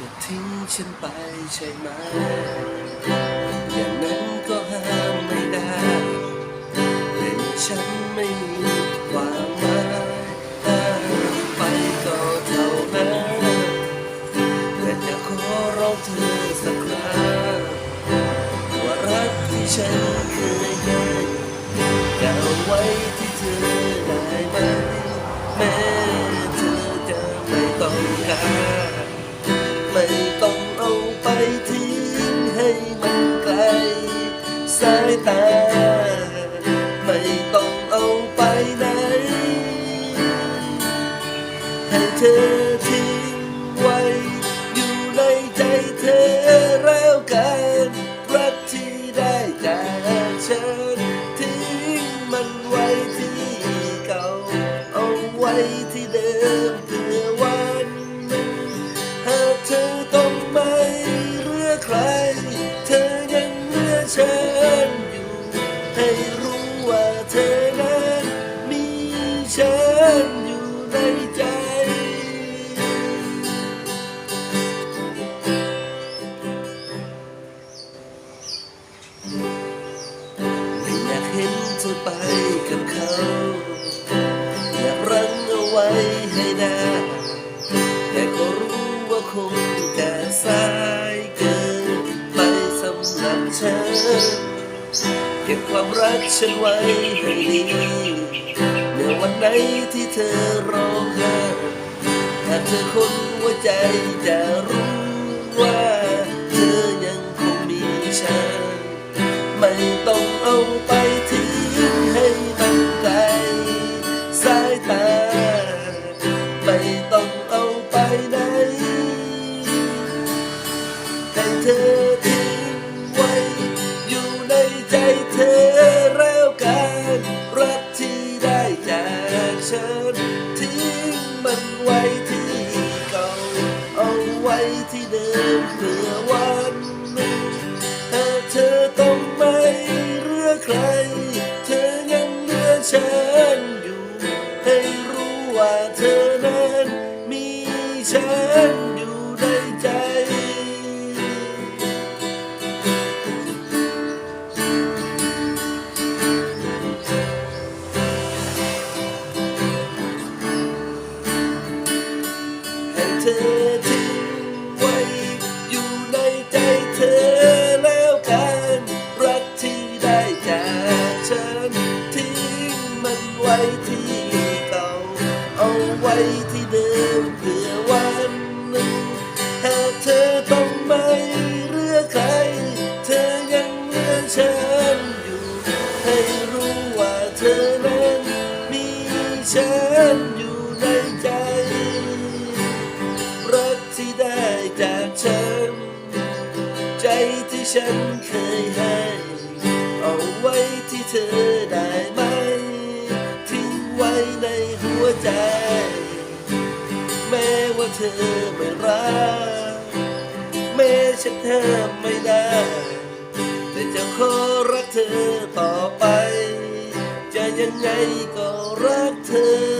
จะทิ้งฉันไปใช่ไหม อย่างนั้นก็ห้ามไม่ได้เป็นฉันไม่มีความหมายห้ามไปก็เท่านั้นแต่จะขอร้องเธอสักครั้งว่ารักที่ฉันเคยให้จะเอาไว้ที่เธอได้ไหมแม้เธอจะไม่ต้องการ ที่เดิมเพื่อวันหนึ่งหากเธอต้องไม่เลือใคร เธอยังเลือฉันอยู่ ให้รู้ว่าเธอนั้นมีฉันอยู่ในใจ ไม่อยากเห็นเธอไปกับ เธอเก็บความรักฉันไว้ให้ดีเมื่อวันไหนที่เธอร้องไห้ถ้าเธอคนหัวใจจะรู้ว่าเธอยังคงมีฉันไม่ต้องเอาไปที่ ฉันอยู่ในใจ ให้เธอทิ้งไว้อยู่ในใจเธอแล้วกัน รักที่ได้จากฉันทิ้งมันไว้ ฉันเคยให้เอาไว้ที่เธอได้ไหม ทิ้งไว้ในหัวใจ แม้ว่าเธอไม่รัก แม้ฉันเธอไม่ได้ แต่จะขอรักเธอต่อไป จะยังไงก็รักเธอ